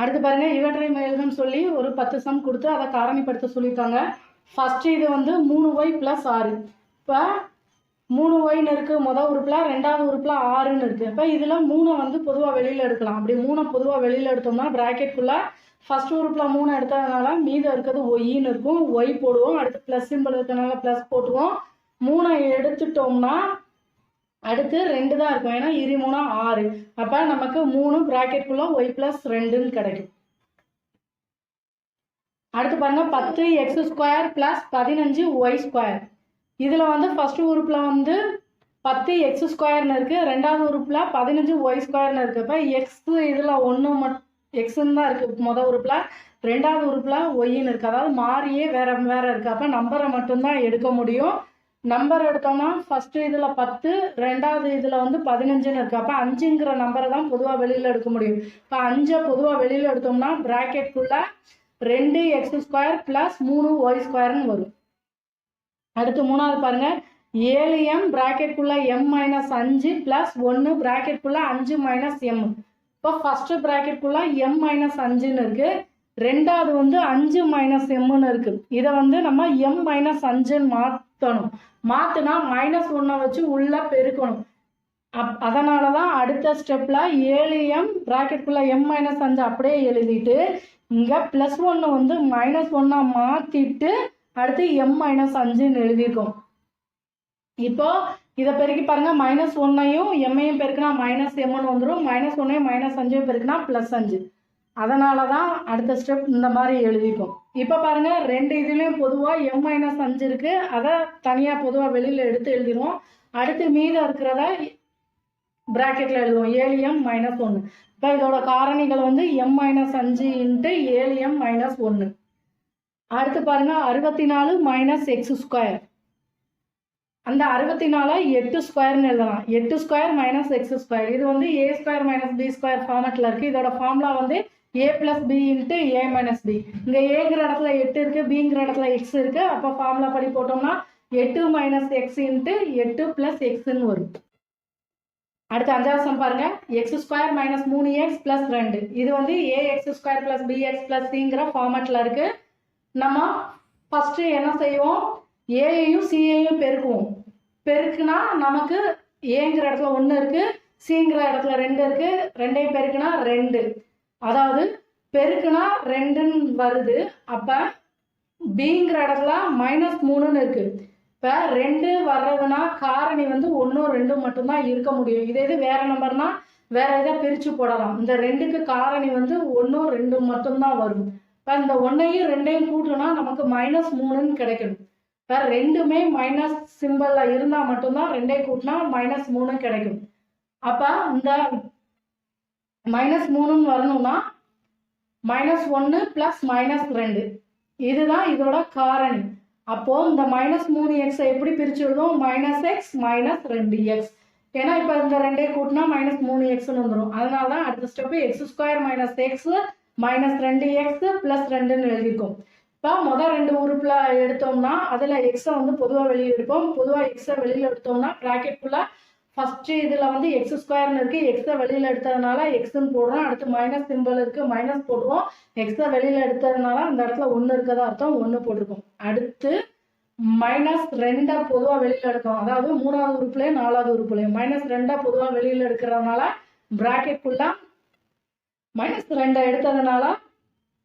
அடுத்து பாருங்க இவற்றை எழுதுன்னு சொல்லி ஒரு பத்து சம் கொடுத்து அதை காரணிப்படுத்த சொல்லியிருக்காங்க. ஃபஸ்ட்டு இது வந்து மூணு ஒய் ப்ளஸ் ஆறு. இப்போ மூணு ஒய்னு இருக்குது மொதல் உறுப்பில் ரெண்டாவது உறுப்பில் ஆறுன்னு இருக்குது இப்போ இதில் மூணை வந்து பொதுவாக வெளியில் எடுக்கலாம். அப்படி மூணை பொதுவாக வெளியில் எடுத்தோம்னா ப்ராக்கெட்குள்ளே ஃபர்ஸ்ட் உறுப்பில் மூணு எடுத்ததுனால மீதம் இருக்கிறது ஒய்ன்னு இருக்கும். ஒய் போடுவோம். அடுத்து ப்ளஸ் சிம்பிள் இருக்கிறதுனால ப்ளஸ் போட்டுவோம் மூணை எடுத்துட்டோம்னா அடுத்து ரெண்டு தான் இருக்கும். ஏன்னா இரு மூணா ஆறு. அப்போ நமக்கு மூணு ப்ராக்கெட்குள்ளே ஒய் ப்ளஸ் ரெண்டுன்னு கிடைக்கும். அடுத்து பாருங்கள் பத்து எக்ஸ் ஸ்கொயர் ப்ளஸ் பதினஞ்சு ஒய் ஸ்கொயர் இதில் வந்து ஃபஸ்ட்டு உறுப்பில் வந்து பத்து எக்ஸ் ஸ்கொயர்னு இருக்குது ரெண்டாவது உறுப்பில் பதினஞ்சு ஒய் ஸ்கொயர்னு இருக்குது இப்போ எக்ஸ் இதில் ஒன்று மட் எக்ஸுன்னு தான் இருக்குது மொதல் உறுப்பில். ரெண்டாவது உறுப்பில் ஒய்ன்னு இருக்குது அதாவது மாறியே வேறு வேறு இருக்குது அப்போ நம்பரை மட்டும்தான் எடுக்க முடியும். நம்பர் எடுத்தோம்னா ஃபஸ்ட்டு இதில் பத்து ரெண்டாவது இதில் வந்து பதினஞ்சுன்னு இருக்குது அப்போ அஞ்சுங்கிற நம்பரை தான் பொதுவாக வெளியில் எடுக்க முடியும். இப்போ அஞ்சை பொதுவாக வெளியில் எடுத்தோம்னா ப்ராக்கெட்குள்ளே ரெண்டு எக்ஸ் ஸ்கொயர் ப்ளஸ் மூணு ஒய் ஸ்கொயர்னு வரும். அடுத்து மூணாவது பாருங்கள் ஏழு எம் ப்ராக்கெட்குள்ள எம் மைனஸ் அஞ்சு ப்ளஸ் ஒன்று ப்ராக்கெட்குள்ள அஞ்சு மைனஸ் எம் இப்போ ஃபஸ்ட்டு ப்ராக்கெட்குள்ள எம் மைனஸ் அஞ்சுன்னு இருக்குது ரெண்டாவது வந்து அஞ்சு மைனஸ் எம்னு இருக்குது இதை வந்து நம்ம எம் மைனஸ் அஞ்சுன்னு மாற்றணும் மாற்றினா மைனஸ் ஒன்றை வச்சு உள்ளே பெருக்கணும். அப் அதனால தான் அடுத்த ஸ்டெப்பில் ஏழு எம் ப்ராக்கெட்குள்ளே எம் மைனஸ் அஞ்சு அப்படியே எழுதிட்டு இங்கே ப்ளஸ் ஒன்று வந்து மைனஸ் ஒன்றா மாற்றிட்டு அடுத்து எம் மைனஸ் அஞ்சுன்னு எழுதியிருக்கோம் இப்போ இதை பெருக்கி பாருங்க மைனஸ் ஒன்னையும் எம்ஐயும் பெருக்கினா மைனஸ் எம்னு வந்துடும் மைனஸ் ஒன்னையும் மைனஸ் அஞ்சையும் பெருக்கினா ப்ளஸ் அஞ்சு. அதனால தான் அடுத்த ஸ்டெப் இந்த மாதிரி எழுதிக்கும் இப்போ பாருங்க ரெண்டு இதுலேயும் பொதுவாக எம் மைனஸ் அஞ்சு இருக்குது அதை தனியாக பொதுவாக வெளியில் எடுத்து எழுதிடுவோம். அடுத்து மீதம் இருக்கிறத ப்ராக்கெட்டில் எழுதுவோம். ஏழு எம் மைனஸ் ஒன்று இப்போ இதோட காரணிகள் வந்து எம் மைனஸ் அஞ்சு இன்ட்டு ஏழு எம் மைனஸ் ஒன்று அடுத்து பாருங்க அறுபத்தி நாலு மைனஸ் எக்ஸ் ஸ்கொயர் அந்த அறுபத்தி நாலை எட்டு ஸ்கொயர்னு எழுதலாம். எட்டு ஸ்கொயர் மைனஸ் எக்ஸ் ஸ்கொயர் இது வந்து A square minus B square ஃபார்மெட்டில் இருக்குது இதோட ஃபார்முலா வந்து A plus B into A minus B இங்கே ஏங்கிற இடத்துல எட்டு இருக்குது பிங்கிற இடத்துல எக்ஸ் இருக்குது அப்போ ஃபார்முலா படி போட்டோம்னா எட்டு மைனஸ் எக்ஸ் இன்ட்டு எட்டு ப்ளஸ் எக்ஸ்ன்னு வரும். அடுத்து அஞ்சாவது சம் பாருங்க. எக்ஸ் ஸ்கொயர் மைனஸ் மூணு எக்ஸ் ப்ளஸ் ரெண்டு. இது வந்து A X square plus B X plus சிங்கிற ஃபார்மேட்டில் இருக்குது நம்ம ஃபஸ்ட்டு என்ன செய்வோம்? ஏயையும் சியையும் பெருக்குவோம். பெருக்குனா நமக்கு ஏங்கிற இடத்துல ஒன்று இருக்குது சிங்கிற இடத்துல ரெண்டு இருக்குது ரெண்டையும் பெருக்குனா ரெண்டு. அதாவது பெருக்குனா ரெண்டுன்னு வருது. அப்போ பிங்கிற இடத்துல மைனஸ் மூணுன்னு இருக்குது இப்போ ரெண்டு வர்றதுனா காரணி வந்து ஒன்றும் ரெண்டும் மட்டும்தான் இருக்க முடியும். இதே இது வேற நம்பர்னா வேற எதாவது பிரித்து போடலாம். இந்த ரெண்டுக்கு காரணி வந்து ஒன்றும் ரெண்டும் மட்டும்தான் வரும். இப்போ இந்த ஒன்றையும் ரெண்டையும் கூட்டுனா நமக்கு மைனஸ் மூணுன்னு கிடைக்கணும். இப்போ ரெண்டுமே மைனஸ் சிம்பிளில் இருந்தால் மட்டும்தான் ரெண்டையும் கூட்டினா மைனஸ் மூணு கிடைக்கும். அப்போ இந்த மைனஸ் மூணுன்னு வரணும்னா மைனஸ் ஒன்று ப்ளஸ் மைனஸ் ரெண்டு. இதுதான் இதோட காரணி. அப்போ இந்த மைனஸ் மூணு எக்ஸை எப்படி பிரிச்சு விடுவோம் மைனஸ் எக்ஸ் மைனஸ் ரெண்டு எக்ஸ் ஏன்னா இப்போ இந்த ரெண்டே கூட்டினா மைனஸ் மூணு எக்ஸ்னு வந்துடும் அதனால தான் அடுத்த step X square minus X minus ரெண்டு எக்ஸ் ப்ளஸ் ரெண்டுன்னு எழுதியிருக்கோம் இப்போ முதல் ரெண்டு உறுப்பில் எடுத்தோம்னா அதில் எக்ஸை வந்து பொதுவாக வெளியே எடுப்போம் பொதுவாக எக்ஸை வெளியில் எடுத்தோம்னா ப்ராக்கெட்குள்ளே ஃபஸ்ட்டு இதில் வந்து எக்ஸ் ஸ்கொயர்னு இருக்குது எக்ஸை வெளியில் எடுத்ததுனால எக்ஸ்ன்னு போடுறோம். அடுத்து மைனஸ் சிம்பிள் இருக்குது மைனஸ் போடுவோம் எக்ஸை வெளியில் எடுத்ததுனால அந்த இடத்துல ஒன்று இருக்கதா அர்த்தம்? ஒன்று போட்டிருக்கோம். அடுத்து மைனஸ் ரெண்டை பொதுவாக வெளியில் எடுக்கும் அதாவது மூணாவது உறுப்புலையும் நாலாவது உறுப்புலையும் மைனஸ் ரெண்டாக பொதுவாக வெளியில் எடுக்கிறதுனால ப்ராக்கெட்குள்ளே மைனஸ் ரெண்டை எடுத்ததுனால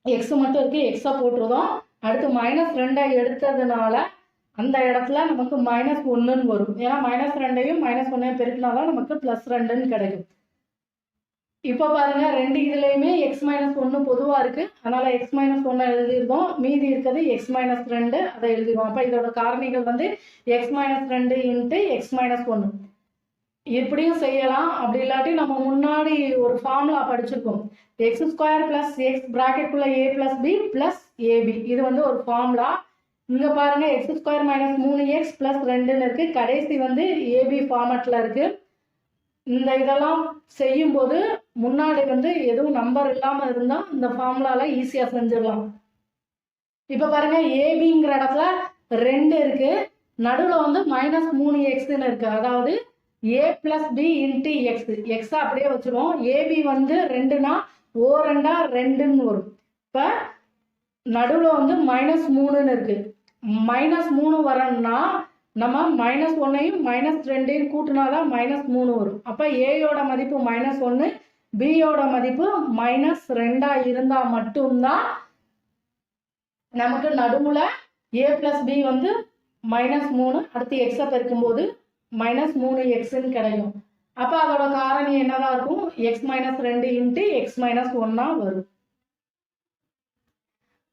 எக்ஸ் மட்டும் இருக்குது எக்ஸை போட்டுருதோம் அடுத்து மைனஸ் ரெண்டை எடுத்ததுனால அந்த இடத்துல நமக்கு மைனஸ் ஒன்றுன்னு வரும். ஏன்னா மைனஸ் ரெண்டையும் மைனஸ் ஒன்றையும் பெருக்கினா தான் நமக்கு ப்ளஸ் ரெண்டுன்னு கிடைக்கும். இப்போ பாருங்க ரெண்டு இதுலேயுமே எக்ஸ் மைனஸ் ஒன்று பொதுவாக இருக்குது அதனால் எக்ஸ் மைனஸ் ஒன்று எழுதியிருந்தோம் மீதி இருக்கிறது எக்ஸ் மைனஸ் ரெண்டு அதை எழுதிடுவோம் அப்போ இதோட காரணிகள் வந்து எக்ஸ் மைனஸ் ரெண்டு இன்ட்டு எக்ஸ் மைனஸ் ஒன்று இப்படியும் செய்யலாம். அப்படி இல்லாட்டி நம்ம முன்னாடி ஒரு ஃபார்முலா படிச்சிருக்கோம். X square plus X ப்ராக்கெட்குள்ளே A plus B plus AB இது வந்து ஒரு ஃபார்முலா இங்கே பாருங்க எக்ஸ் ஸ்கொயர் மைனஸ் மூணு எக்ஸ் ப்ளஸ் ரெண்டுன்னு இருக்குது கடைசி வந்து ஏபி ஃபார்மேட்டில் இருக்குது இந்த இதெல்லாம் செய்யும்போது முன்னாடி வந்து எதுவும் நம்பர் இல்லாமல் இருந்தால் இந்த ஃபார்முலாவில் ஈஸியாக செஞ்சிடலாம். இப்போ பாருங்க ஏபிங்கிற இடத்துல ரெண்டு இருக்கு. நடுவில் வந்து மைனஸ் மூணு எக்ஸ்ன்னு இருக்கு. அதாவது A plus B into X எக்ஸை அப்படியே வச்சுருவோம். ஏபி வந்து ரெண்டுனா ஓ ரெண்டா ரெண்டுன்னு வரும். இப்போ நடுவில் வந்து மைனஸ் மூணுன்னு இருக்கு. மைனஸ் மூணு வரணும்னா நம்ம மைனஸ் ஒன்னையும் மைனஸ் ரெண்டையும் கூட்டினாதான் மைனஸ் மூணு வரும். அப்போ ஏயோட மதிப்பு மைனஸ் ஒன்று பியோட மதிப்பு மைனஸ் ரெண்டா இருந்தால் மட்டும்தான் நமக்கு நடுவில் ஏ ப்ளஸ் பி வந்து மைனஸ் மூணு அடுத்து எக்ஸை பெருக்கும்போது மைனஸ் மூணு எக்ஸ்ன்னு கிடைக்கும். அப்போ அதோட காரணி என்னதான் இருக்கும்? எக்ஸ் மைனஸ் ரெண்டு இன்ட்டு எக்ஸ் மைனஸ் ஒன்னா வரும்.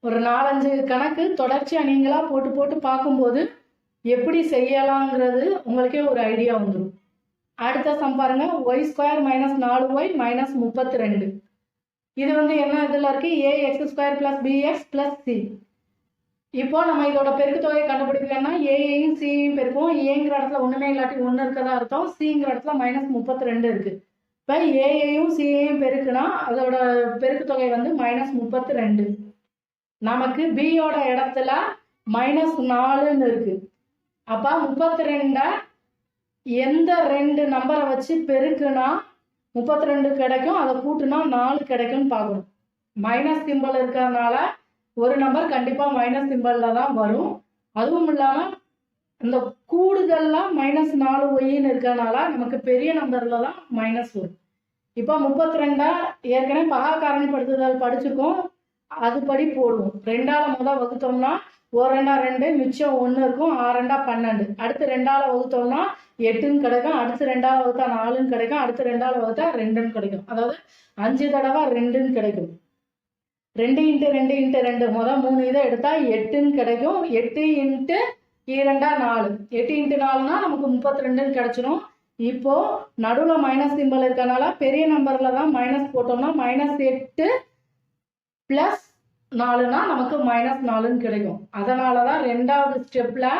ஒரு நாலஞ்சு கணக்கு தொடர்ச்சியாக நீங்களாக போட்டு போட்டு பார்க்கும்போது எப்படி செய்யலாங்கிறது உங்களுக்கே ஒரு ஐடியா வந்துடும் அடுத்த சம் பாருங்க ஒய் ஸ்கொயர் மைனஸ் நாலு ஒய் மைனஸ் முப்பத்தி ரெண்டு இது வந்து என்ன இதில் இருக்கு? A X square plus B X plus C இப்போ நம்ம இதோட பெருக்கு தொகையை கண்டுபிடிக்கலன்னா ஏயையும் சியையும் பெருக்கும் ஏங்கிற இடத்துல ஒன்றுமே இல்லாட்டி ஒன்று இருக்கதா அர்த்தம். சிங்கிற இடத்துல மைனஸ் முப்பத்தி ரெண்டு இருக்கு. இப்போ ஏயையும் சியையும் பெருக்குனா அதோட பெருக்கு தொகை வந்து மைனஸ் முப்பத்தி ரெண்டு நமக்கு பியோட இடத்துல மைனஸ் நாலுன்னு இருக்கு. அப்போ முப்பத்தி ரெண்டை எந்த ரெண்டு நம்பரை வச்சு பெருக்குனா முப்பத்தி ரெண்டு கிடைக்கும் அதை கூட்டுனா நாலு கிடைக்கும்னு பார்க்கணும். மைனஸ் சிம்பிள் இருக்கிறதுனால ஒரு நம்பர் கண்டிப்பாக மைனஸ் சிம்பிளில் தான் வரும். அதுவும் இல்லாமல் இந்த கூடுதல்லாம் மைனஸ் நாலு ஒய்ன்னு இருக்கிறனால நமக்கு பெரிய நம்பரில் தான் மைனஸ் வரும். இப்போ முப்பத்தி ரெண்டா ஏற்கனவே பகா காரணப்படுத்துதல் படிச்சிருக்கோம். அதுபடி போடுவோம். ரெண்டால முதல் வகுத்தோம்னா ஒரு ரெண்டா ரெண்டு மிச்சம் ஒன்று இருக்கும் ஆறு ரெண்டா பன்னெண்டு. அடுத்து ரெண்டால வகுத்தோம்னா எட்டுன்னு கிடைக்கும் அடுத்து ரெண்டால வகுத்தா நாலுன்னு கிடைக்கும் அடுத்து ரெண்டால வகுத்தா ரெண்டுன்னு கிடைக்கும். அதாவது அஞ்சு தடவை ரெண்டுன்னு கிடைக்கும். ரெண்டு இன்ட்டு ரெண்டு இன்ட்டு ரெண்டு. முதல் மூணு இதை எடுத்தா எட்டுன்னு கிடைக்கும். எட்டு இன்ட்டு இரண்டா நாலு. எட்டு இன்ட்டு நாலுனா நமக்கு முப்பத்தி ரெண்டுன்னு கிடைச்சிரும். இப்போ நடுவில் மைனஸ் சிம்பிள் இருக்கனால பெரிய நம்பரில் தான் மைனஸ் போட்டோம்னா மைனஸ் எட்டு ப்ளஸ் நாலுனா நமக்கு மைனஸ் நாலுன்னு கிடைக்கும். அதனால தான் ரெண்டாவது ஸ்டெப்பில்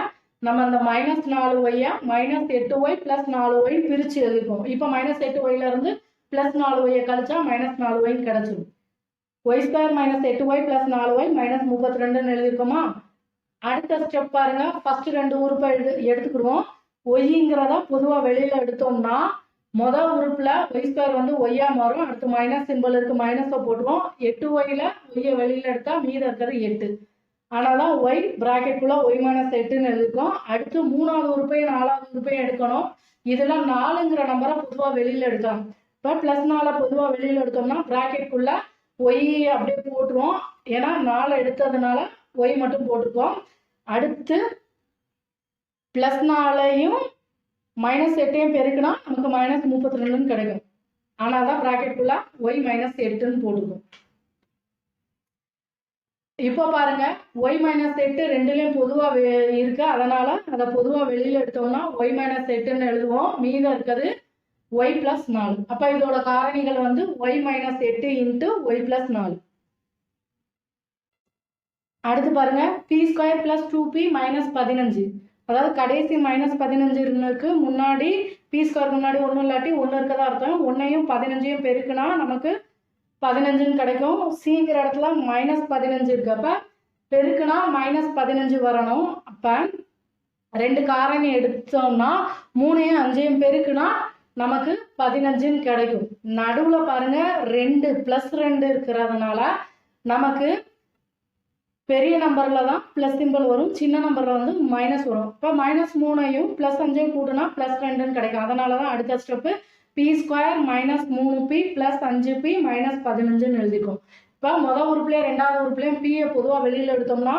நம்ம அந்த மைனஸ் நாலு ஒய்யை மைனஸ் எட்டு ஒய் ப்ளஸ் நாலு ஒய் பிரித்து எழுதிப்போம் இப்போ மைனஸ் எட்டு ஒய்லேருந்து ப்ளஸ் நாலு ஒய்யை கழிச்சா மைனஸ் நாலு ஒய் கிடைச்சிடும் ஒய் ஸ்கொயர் மைனஸ் எட்டு ஒய் ப்ளஸ் நாலு ஒய் மைனஸ் முப்பத்தி ரெண்டுன்னு எழுதியிருக்கோமா அடுத்த ஸ்டெப் பாருங்க. ஃபர்ஸ்ட் ரெண்டு உறுப்பை எடு எடுத்துக்கிடுவோம். ஒய்ங்கிறத பொதுவாக வெளியில் எடுத்தோம்னா மொதல் உறுப்பில் ஒய் ஸ்கொயர் வந்து ஒய்யா மாறும். அடுத்து மைனஸ் சிம்பிள் இருக்கு மைனஸை போட்டுருவோம். எட்டு ஒய்யில் ஒய்யை வெளியில் எடுத்தால் மீதம் இருக்கிறது எட்டு. ஆனால் தான் ஒய் ப்ராக்கெட்டுக்குள்ளே ஒய் மைனஸ் எட்டுன்னு இருக்கும் அடுத்து மூணாவது உறுப்பையும் நாலாவது உறுப்பையும் எடுக்கணும். இதில் நாலுங்கிற நம்பரை பொதுவாக வெளியில் எடுக்கலாம். இப்போ ப்ளஸ் நாலை பொதுவாக வெளியில் எடுத்தோம்னா ப்ராக்கெட்டுக்குள்ளே ஒய் அப்படியே போட்டுருவோம். ஏன்னா நாலு எடுத்ததுனால ஒய் மட்டும் போட்டுக்குவோம் அடுத்து ப்ளஸ் நாலையும் மைனஸ் எட்டையும் பெருக்கினா நமக்கு மைனஸ் முப்பத்தி ரெண்டுன்னு கிடைக்கும் ஆனால் தான் ப்ராக்கெட்டுக்குள்ள ஒய் மைனஸ் எட்டுன்னு போட்டுக்கும் இப்போ பாருங்க ஒய் மைனஸ் எட்டு ரெண்டுலேயும் பொதுவாக இருக்கு. அதனால அதை பொதுவாக வெளியில் எடுத்தோம்னா ஒய் மைனஸ் எட்டுன்னு எழுதுவோம். மீதம் இருக்கிறது ஒய் பிளஸ் நாலு. அப்போ இதோட காரணிகள் வந்து ஒய் மைனஸ் எட்டு இன்ட்டு ஒய் பிளஸ் நாலு. அடுத்து பாருங்க B square plus two B minus பதினஞ்சு. அதாவது கடைசி மைனஸ் பதினஞ்சு முன்னாடி பி ஸ்கொயர் முன்னாடி ஒன்றும் இல்லாட்டி ஒன்று இருக்கதா அர்த்தம். ஒன்றையும் பதினஞ்சையும் பெருக்குனா நமக்கு பதினஞ்சுன்னு கிடைக்கும். சிங்கிற இடத்துல மைனஸ் பதினஞ்சு இருக்கப்ப பெருக்குனா மைனஸ் பதினஞ்சு வரணும். அப்போ ரெண்டு காரணி எடுத்தோம்னா மூணையும் அஞ்சையும் பெருக்குனா நமக்கு பதினஞ்சுன்னு கிடைக்கும். நடுவில் பாருங்க ரெண்டு ப்ளஸ் ரெண்டு இருக்கிறதுனால நமக்கு பெரிய நம்பரில் தான் ப்ளஸ் சிம்பிள் வரும். சின்ன நம்பரில் வந்து மைனஸ் வரும். இப்போ மைனஸ் மூணையும் ப்ளஸ் அஞ்சையும் கூட்டினா ப்ளஸ் ரெண்டுன்னு கிடைக்கும். அதனால தான் அடுத்த ஸ்டெப்பு பி ஸ்கொயர் மைனஸ் மூணு பி ப்ளஸ் அஞ்சு பி மைனஸ் பதினஞ்சுன்னு எழுதிக்கும். இப்போ மொதல் உறுப்புலேயே ரெண்டாவது உறுப்புலேயும் பியை பொதுவாக வெளியில் எடுத்தோம்னா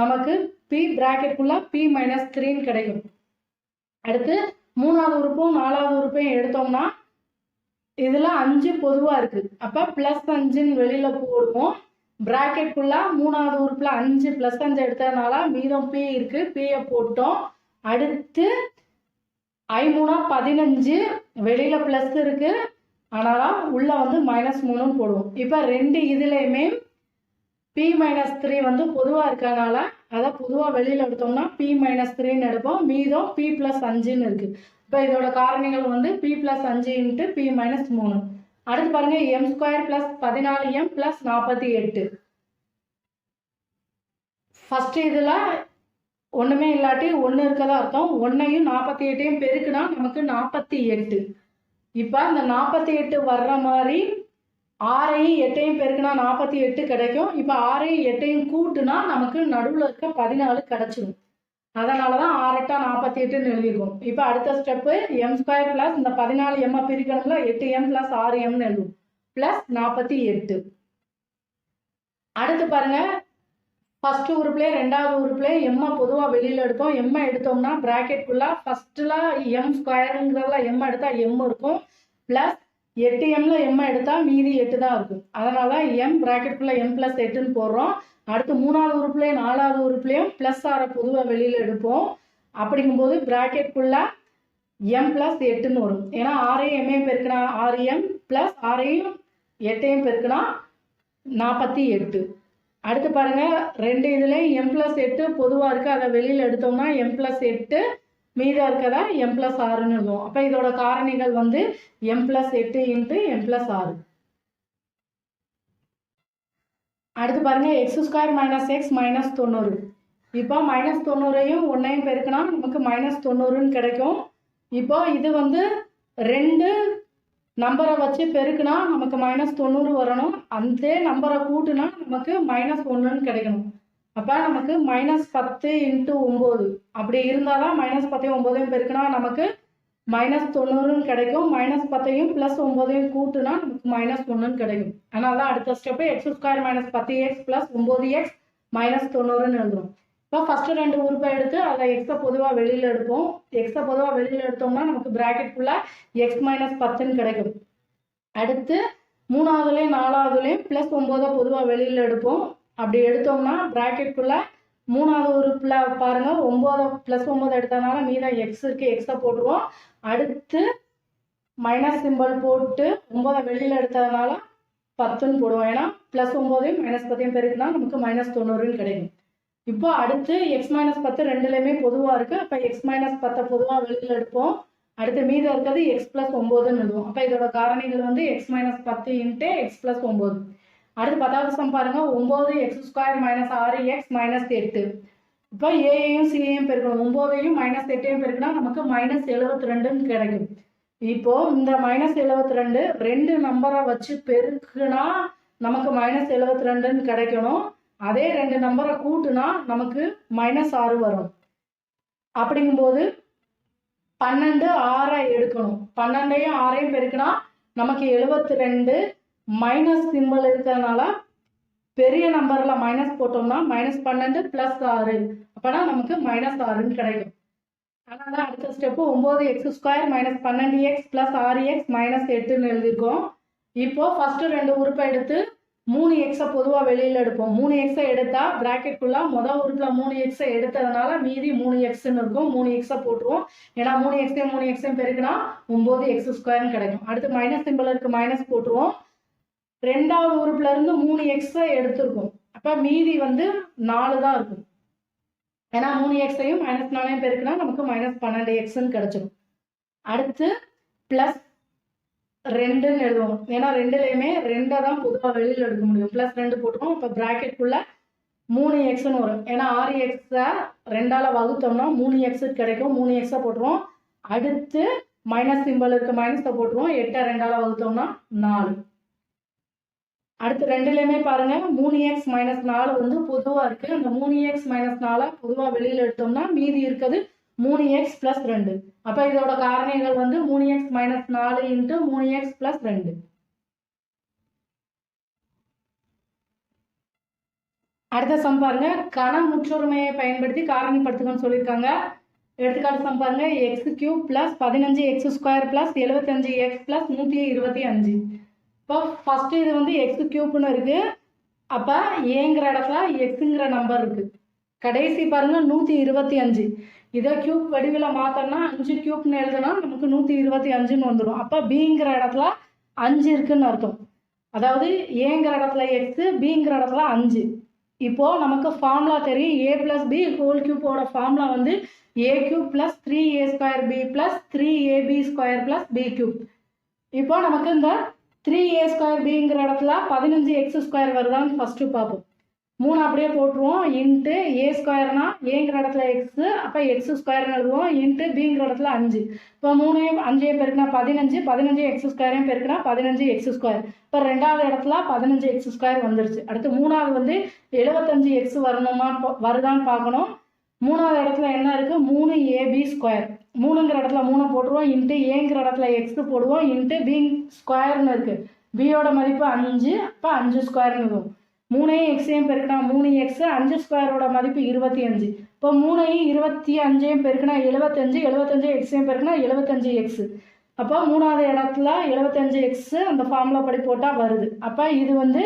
நமக்கு பி ப்ராக்கெட்டுக்குள்ளே பி மைனஸ் த்ரீன்னு கிடைக்கும். அடுத்து மூணாவது உறுப்பும் நாலாவது உறுப்பையும் எடுத்தோம்னா இதில் அஞ்சு பொதுவாக இருக்குது அப்போ ப்ளஸ் அஞ்சுன்னு வெளியில் போடுவோம். ப்ராக்கெட்டுக்குள்ள மூணாவது உறுப்பில் அஞ்சு ப்ளஸ் அஞ்சு எடுத்ததுனால மீதம் பி இருக்குது பியை போட்டோம். அடுத்து ஐமூணா பதினஞ்சு வெளியில் ப்ளஸ் இருக்குது ஆனால் உள்ளே வந்து மைனஸ் மூணுன்னு போடுவோம். இப்போ ரெண்டு இதுலேயுமே பி மைனஸ் த்ரீ வந்து பொதுவாக இருக்கனால அதை பொதுவாக வெளியில் எடுத்தோம்னா பி மைனஸ் த்ரீன்னு எடுப்போம். மீதம் பி ப்ளஸ் அஞ்சுன்னு இருக்குது இப்போ இதோட காரணிகள் வந்து பி ப்ளஸ் அஞ்சு இன்ட்டு பி மைனஸ் மூணு. அடுத்து பாருங்க எம் ஸ்கொயர் ப்ளஸ் பதினாலு எம் ப்ளஸ் நாற்பத்தி எட்டு. ஃபர்ஸ்ட் இதில் ஒன்றுமே இல்லாட்டி ஒன்று இருக்கதா அர்த்தம். ஒன்றையும் நாற்பத்தி எட்டையும் பெருக்குனா நமக்கு நாற்பத்தி எட்டு. இப்போ அந்த நாற்பத்தி எட்டு வர்ற மாதிரி ஆறையும் எட்டையும் பெருக்குனா நாற்பத்தி எட்டு கிடைக்கும். இப்போ ஆறையும் எட்டையும் கூட்டுனா நமக்கு நடுவில் இருக்க பதினாலு கிடச்சிடும் அதனால தான் ஆறெட்டா நாற்பத்தி எட்டுன்னு எழுதியிருக்கோம். இப்போ அடுத்த ஸ்டெப்பு எம் ஸ்கொயர் ப்ளஸ் இந்த பதினாலு எம்மை பிரிக்கணும்ல எட்டு எம் ப்ளஸ் ஆறு எம்னு எழுதும் ப்ளஸ் நாற்பத்தி எட்டு. அடுத்து பாருங்க. ஃபர்ஸ்ட் உறுப்புலேயே ரெண்டாவது உறுப்புலேயே எம்மை பொதுவாக வெளியில் எடுப்போம் எம்மை எடுத்தோம்னா ப்ராக்கெட்குள்ளே ஃபஸ்ட்டில் எம் ஸ்கொயருங்கிறதுல எம் எடுத்தால் எம் இருக்கும். ப்ளஸ் எட்டு எம்ல எம் எடுத்தால் மீதி எட்டு தான் இருக்கும். அதனால எம் ப்ராக்கெட்குள்ளே எம் ப்ளஸ் எட்டுன்னு போடுறோம். அடுத்து மூணாவது உறுப்புலேயும் நாலாவது உறுப்புலேயும் ப்ளஸ் ஆரை பொதுவாக வெளியில் எடுப்போம். அப்படிங்கும்போது ப்ராக்கெட்குள்ள எம் ப்ளஸ் எட்டுன்னு வரும். ஏன்னா ஆறையும் எம்மையும் பெருக்கினா ஆறு எம் ப்ளஸ் ஆறையும் எட்டையும் பெருக்கினா நாற்பத்தி எட்டு. அடுத்து பாருங்க ரெண்டு இதுலேயும் எம் ப்ளஸ் எட்டு பொதுவாக இருக்குது அதை வெளியில் எடுத்தோம்னா எம் ப்ளஸ் எட்டு மீதம் இருக்கிற எம் ப்ளஸ் ஆறுன்னு இருக்கும் அப்போ இதோட காரணிகள் வந்து எம் ப்ளஸ் எட்டு இன்ட்டு எம் ப்ளஸ் ஆறு அடுத்து பாருங்க x square minus x minus தொண்ணூறு. இப்போ மைனஸ் தொண்ணூறையும் ஒன்றையும் பெருக்கினா நமக்கு மைனஸ் தொண்ணூறுன்னு கிடைக்கும். இப்போ இது வந்து ரெண்டு நம்பரை வச்சு பெருக்குனா நமக்கு மைனஸ் தொண்ணூறு வரணும். அந்த நம்பரை கூட்டுனா நமக்கு மைனஸ் ஒன்றுன்னு கிடைக்கணும். அப்போ நமக்கு மைனஸ் பத்து இன்ட்டு ஒம்பது அப்படி இருந்தால் தான் மைனஸ் பத்தையும் ஒம்போதையும் பெருக்குனா நமக்கு மைனஸ் தொண்ணூறுன்னு கிடைக்கும். மைனஸ் பத்தையும் ப்ளஸ் ஒம்போதையும் கூட்டுனா நமக்கு மைனஸ் ஒன்றுன்னு கிடைக்கும். அதனால தான் அடுத்த ஸ்டெப்பு எக்ஸ் ஸ்கொயர் மைனஸ் பத்து எக்ஸ் ப்ளஸ் ஒம்பது எக்ஸ் மைனஸ் தொண்ணூறுன்னு எழுதுறோம். இப்போ ஃபஸ்ட்டு ரெண்டு உறுப்பை எடுத்து அதை எக்ஸை பொதுவாக வெளியில் எடுப்போம். எக்ஸை பொதுவாக வெளியில் எடுத்தோம்னா நமக்கு ப்ராக்கெட் ஃபுல்லாக எக்ஸ் மைனஸ் பத்துன்னு கிடைக்கும். அடுத்து மூணாவதுலேயும் நாலாவதுலேயும் ப்ளஸ் ஒம்போதை பொதுவாக வெளியில் எடுப்போம். அப்படி எடுத்தோம்னா ப்ராக்கெட்டுக்குள்ளே மூணாவது உறுப்பில் பாருங்கள் ஒம்பது ப்ளஸ் ஒம்பது எடுத்ததுனால மீதம் எக்ஸ் இருக்குது எக்ஸை போட்டுருவோம். அடுத்து மைனஸ் சிம்பிள் போட்டு ஒம்போதை வெளியில் எடுத்ததுனால பத்துன்னு போடுவோம். ஏன்னா ப்ளஸ் ஒம்போதையும் மைனஸ் பத்தையும் பெருக்குனா நமக்கு மைனஸ் தொண்ணூறுன்னு கிடைக்கும். இப்போ அடுத்து எக்ஸ் மைனஸ் பத்து ரெண்டுலேயுமே பொதுவாக இருக்குது அப்போ எக்ஸ் மைனஸ் பத்தை பொதுவாக வெளியில் எடுப்போம். அடுத்து மீதம் இருக்கிறது எக்ஸ் ப்ளஸ் ஒம்போதுன்னு எழுதுவோம். அப்போ இதோட காரணிகள் வந்து எக்ஸ் மைனஸ் பத்து இன்ட்டு எக்ஸ் ப்ளஸ் ஒம்பது அடுத்து பத்தாவது சம் பாருங்க. ஒம்பது எக்ஸ் ஸ்கொயர் மைனஸ் ஆறு எக்ஸ் மைனஸ் எட்டு. இப்போ ஏயையும் சியையும் பெருக்கணும். ஒம்போதையும் மைனஸ் எட்டையும் பெருக்கினா நமக்கு மைனஸ் எழுபத்தி ரெண்டுன்னு கிடைக்கும். இப்போ இந்த மைனஸ் எழுபத்தி ரெண்டு ரெண்டு நம்பரை வச்சு பெருக்குனா நமக்கு மைனஸ் எழுபத்தி ரெண்டுன்னு கிடைக்கணும். அதே ரெண்டு நம்பரை கூட்டுனா நமக்கு மைனஸ் ஆறு வரும். அப்படிங்கும்போது பன்னெண்டு ஆறை எடுக்கணும். பன்னெண்டையும் ஆறையும் பெருக்கினா நமக்கு எழுபத்தி ரெண்டு மைனஸ் சிம்பிள் இருக்கிறதுனால பெரிய நம்பரில் மைனஸ் போட்டோம்னா மைனஸ் பன்னெண்டு ப்ளஸ் ஆறு. அப்பனா நமக்கு மைனஸ் ஆறுன்னு கிடைக்கும். அதனால அடுத்த ஸ்டெப்பு ஒம்பது எக்ஸ் ஸ்கொயர் மைனஸ் பன்னெண்டு எக்ஸ் ப்ளஸ் ஆறு எக்ஸ் மைனஸ் எட்டுன்னு எழுதியிருக்கோம். இப்போ ஃபர்ஸ்ட் ரெண்டு உறுப்பை எடுத்து மூணு எக்ஸை பொதுவாக வெளியில் எடுப்போம். மூணு எக்ஸை எடுத்தா ப்ராக்கெட்குள்ளே மொதல் உறுப்பில் மூணு எக்ஸை எடுத்ததுனால மீதி மூணு எக்ஸ்ன்னு இருக்கும். மூணு எக்ஸை போட்டுருவோம். ஏன்னா மூணு எக்ஸையும் மூணு எக்ஸையும் பெருக்குனா ஒம்பது எக்ஸ் ஸ்கொயர்னு கிடைக்கும். அடுத்து மைனஸ் சிம்பிள் இருக்கு மைனஸ் போட்டுருவோம். ரெண்டாவது உறுப்புல இருந்து மூணு எக்ஸை எடுத்திருக்கும். அப்போ மீதி வந்து நாலு தான் இருக்கும். ஏன்னா மூணு எக்ஸையும் மைனஸ் நாலையும் பெருக்கினா நமக்கு மைனஸ் பன்னெண்டு எக்ஸ்ன்னு கிடைச்சிடும் அடுத்து ப்ளஸ் ரெண்டுன்னு எழுதுவோம். ஏன்னா ரெண்டுலேயுமே ரெண்டை தான் பொதுவாக வெளியில் எடுக்க முடியும். ப்ளஸ் ரெண்டு போட்டுருவோம். இப்போ ப்ராக்கெட்குள்ளே மூணு எக்ஸ்னு வரும். ஏன்னா ஆறு எக்ஸை ரெண்டால் வகுத்தோம்னா மூணு எக்ஸு கிடைக்கும். மூணு எக்ஸை போட்டுருவோம். அடுத்து மைனஸ் சிம்பிள் இருக்க மைனஸை போட்டுருவோம். எட்டை ரெண்டால் வகுத்தோம்னா நாலு. அடுத்து ரெண்டுலேயுமே பாருங்க மூணு எக்ஸ் மைனஸ் நாலு வந்து பொதுவாக இருக்குது அந்த மூணு எக்ஸ் மைனஸ் நாலை பொதுவாக வெளியில் எடுத்தோம்னா மீதி இருக்குது மூணு எக்ஸ் ப்ளஸ் ரெண்டு. அப்போ இதோட காரணிகள் வந்து மூணு எக்ஸ் மைனஸ் நாலு இன்ட்டு மூணு எக்ஸ் ப்ளஸ் ரெண்டு. அடுத்த சம் பாருங்க கன முற்றுரிமையை பயன்படுத்தி காரணிப்படுத்துங்கன்னு சொல்லியிருக்காங்க. எடுத்துக்காட்டு சம் பாருங்க எக்ஸ் கியூப் ப்ளஸ் பதினஞ்சு எக்ஸ் ஸ்கொயர் ப்ளஸ் எழுபத்தஞ்சு எக்ஸ் ப்ளஸ் நூற்றி இருபத்தி அஞ்சு. இப்போ ஃபஸ்ட்டு இது வந்து எக்ஸ் கியூப்னு இருக்குது அப்போ ஏங்கிற இடத்துல எக்ஸுங்கிற நம்பர் இருக்குது கடைசி பாருங்கள் நூற்றி இருபத்தி அஞ்சு. இதை கியூப் வடிவில் மாற்றோம்னா அஞ்சு கியூப்னு எழுதுனா நமக்கு நூற்றி இருபத்தி அஞ்சுன்னு வந்துடும். அப்போ பிங்கிற இடத்துல அஞ்சு இருக்குன்னு அர்த்தம். அதாவது ஏங்கிற இடத்துல எக்ஸு பிங்கிற இடத்துல அஞ்சு. இப்போது நமக்கு ஃபார்முலா தெரியும். ஏ ப்ளஸ் பி ஹோல் கியூப்போட ஃபார்முலா வந்து a cube plus three a square b plus three a b square plus b cube இப்போ நமக்கு இந்த த்ரீ ஏ ஸ்கொயர் பிங்கிற இடத்துல பதினஞ்சு எக்ஸ் ஸ்கொயர் வருதான்னு ஃபஸ்ட்டு பார்ப்போம் மூணு அப்படியே போட்டுருவோம். இன்ட்டு ஏ ஸ்கொயர்னா ஏங்கிற இடத்துல எக்ஸு அப்போ எக்ஸ் ஸ்கொயர்னு எழுதுவோம். இன்ட்டு பிங்கிற இடத்துல அஞ்சு. இப்போ மூணையும் அஞ்சையும் பெருக்கினா பதினஞ்சு பதினஞ்சு எக்ஸ் ஸ்கொயரையும் பெருக்கினா பதினஞ்சு எக்ஸ் ஸ்கொயர் இப்போ ரெண்டாவது இடத்துல பதினஞ்சு எக்ஸ் ஸ்கொயர் வந்துருச்சு. அடுத்து மூணாவது வந்து எழுபத்தஞ்சு எக்ஸ் வரணுமா வருதான்னு பார்க்கணும். மூணாவது இடத்துல என்ன இருக்குது மூணு ஏபி ஸ்கொயர் மூணுங்கிற இடத்துல மூணை போட்டுருவோம். இன்ட்டு ஏங்கிற இடத்துல எக்ஸ்க்கு போடுவோம். இன்ட்டு பி ஸ்கொயர்னு இருக்குது பியோட மதிப்பு அஞ்சு அப்போ அஞ்சு ஸ்கொயர்னு இருக்கும் மூணையும் எக்ஸையும் பெருக்கினா மூணு எக்ஸ் அஞ்சு ஸ்கொயரோட மதிப்பு இருபத்தி அஞ்சு. இப்போ மூணையும் இருபத்தி அஞ்சையும் பெருக்கினா எழுபத்தஞ்சு எழுபத்தஞ்சு எக்ஸையும் பெருக்கினா எழுபத்தஞ்சு எக்ஸ் அப்போ மூணாவது இடத்துல எழுபத்தஞ்சு எக்ஸ் அந்த ஃபார்முலா படி போட்டால் வருது. அப்போ இது வந்து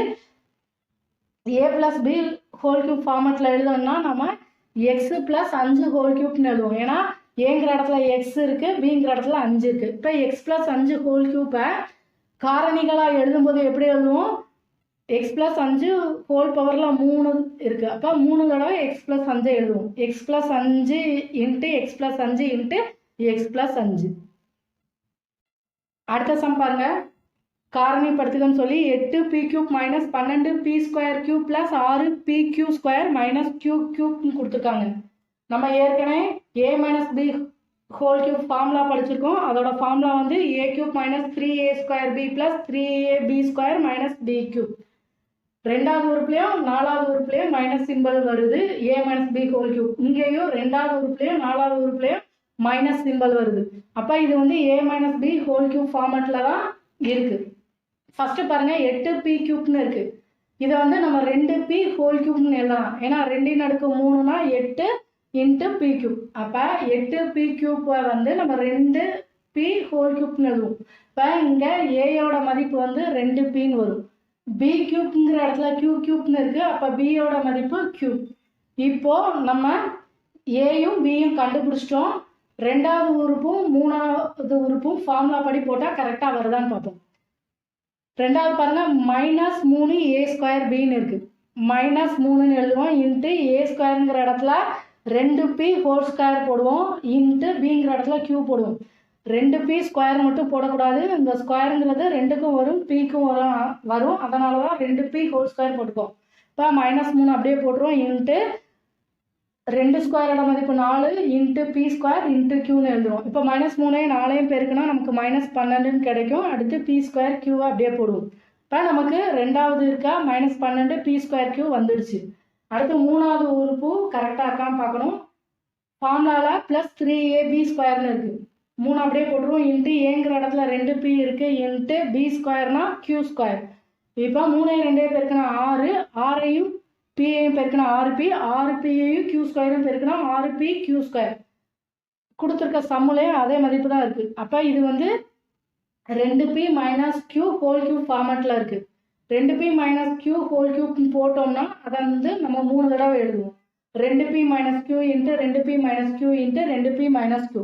A plus B whole cube ஃபார்மேட்டில் எழுதணும்னா நம்ம எக்ஸ் ப்ளஸ் அஞ்சு ஹோல் கியூப்னு எழுதுவோம். ஏன்னா ஏங்கிற இடத்துல எக்ஸ் இருக்குது பிங்கிற இடத்துல அஞ்சு இருக்குது இப்போ எக்ஸ் ப்ளஸ் அஞ்சு ஹோல் கியூப்பை காரணிகளாக எழுதும்போது எப்படி எழுதுவோம்? எக்ஸ் ப்ளஸ் அஞ்சு ஹோல் பவரில் மூணு இருக்குது அப்போ மூணு தடவை எக்ஸ் ப்ளஸ் அஞ்சு எழுதுவோம். எக்ஸ் ப்ளஸ் அஞ்சு இன்ட்டு எக்ஸ் ப்ளஸ் அஞ்சு இன்ட்டு எக்ஸ் ப்ளஸ் அஞ்சு. அடுத்த சம் பாருங்க. காரணிப்படுத்துகன்னு சொல்லி எட்டு பி கியூப் மைனஸ் பன்னெண்டு பி ஸ்கொயர் கியூப் ப்ளஸ் ஆறு b q square minus q கியூப்னு கொடுத்துருக்காங்க. நம்ம ஏற்கனவே a minus b whole cube formula படிச்சிருக்கோம். அதோட ஃபார்முலா வந்து a cube minus three a square b plus three a b square minus b cube ரெண்டாவது உறுப்புலையும் நாலாவது உறுப்புலையும் மைனஸ் சிம்பிள் வருது. A minus b whole cube இங்கேயும் ரெண்டாவது உறுப்புலையும் நாலாவது உறுப்புலையும் மைனஸ் சிம்பிள் வருது. அப்போ இது வந்து a minus b whole cube ஃபார்மெட்டில் தான் இருக்குது ஃபஸ்ட்டு பாருங்கள் எட்டு பி கியூப்னு இருக்குது இதை வந்து நம்ம ரெண்டு பி ஹோல் கியூப்னு எழுதலாம். ஏன்னா ரெண்டின் அடுக்கு மூணுனா எட்டு இன்ட்டு பி கியூப் அப்போ எட்டு பி கியூப்பை வந்து நம்ம ரெண்டு பி ஹோல் கியூப்னு எழுதுவோம். இப்போ இங்கே ஏயோட மதிப்பு வந்து ரெண்டு பின்னு வரும். பி கியூப்ங்கிற இடத்துல கியூ கியூப்னு இருக்குது அப்போ பியோட மதிப்பு கியூப் இப்போது நம்ம ஏயும் பியும் கண்டுபிடிச்சிட்டோம். ரெண்டாவது உறுப்பும் மூணாவது உறுப்பும் ஃபார்முலா படி போட்டால் கரெக்டாக வருதான்னு பார்ப்போம். ரெண்டாவது பாருங்கள் மைனஸ் மூணு ஏ ஸ்கொயர் பின்னு இருக்குது மைனஸ் மூணுன்னு எழுதுவோம். இன்ட்டு ஏ ஸ்கொயருங்கிற இடத்துல ரெண்டு பி ஹோல் ஸ்கொயர் போடுவோம். இன்ட்டு பிங்கிற இடத்துல கியூ போடுவோம். ரெண்டு பி ஸ்கொயர் மட்டும் போடக்கூடாது. இந்த ஸ்கொயருங்கிறது ரெண்டுக்கும் வரும் பிக்கும் வரும் வரும். அதனால தான் ரெண்டு பி ஹோல் ஸ்கொயர் போட்டுக்கோம் இப்போ மைனஸ் மூணு அப்படியே போட்டுருவோம். இன்ட்டு ரெண்டு ஸ்கொயரோட மதிப்பு நாலு இன்ட்டு பி ஸ்கொயர் இன்ட்டு கியூன்னு எழுதுவோம் இப்போ மைனஸ் மூணையும் நாலையும் பேருக்குன்னா நமக்கு மைனஸ் பன்னெண்டுன்னு கிடைக்கும். அடுத்து பி ஸ்கொயர் கியூவை அப்படியே போடுவோம். இப்போ நமக்கு ரெண்டாவது இருக்கா? மைனஸ் பன்னெண்டு பி ஸ்கொயர் கியூ வந்துடுச்சு. அடுத்து மூணாவது உறுப்பு கரெக்டாக பார்க்கணும். ஃபார்முலாவில் ப்ளஸ் த்ரீ ஏ பி ஸ்கொயர்னு இருக்குது மூணு அப்படியே போட்டுருவோம். இன்ட்டு ஏங்கிற இடத்துல ரெண்டு பி இருக்குது இன்ட்டு பி ஸ்கொயர்னா கியூ ஸ்கொயர் இப்போ மூணையும் ரெண்டே பெருக்கினா ஆறு. ஆறையும் பியையும் பெருக்கினா ஆறு பி ஆறு பியையும் கியூ ஸ்கொயரும் பெருக்கினா ஆறு பி கியூ ஸ்கொயர் கொடுத்துருக்க சம்முலே அதே மதிப்பு தான் இருக்குது அப்போ இது வந்து ரெண்டு b minus q whole cube ஃபார்மேட்டில் இருக்குது ரெண்டு b minus q whole cube போட்டோம்னா அதை வந்து நம்ம மூணு தடவை எழுதுவோம். ரெண்டு பி மைனஸ் கியூ இன்ட்டு ரெண்டு பி மைனஸ் கியூ இன்ட்டு ரெண்டு பி மைனஸ் கியூ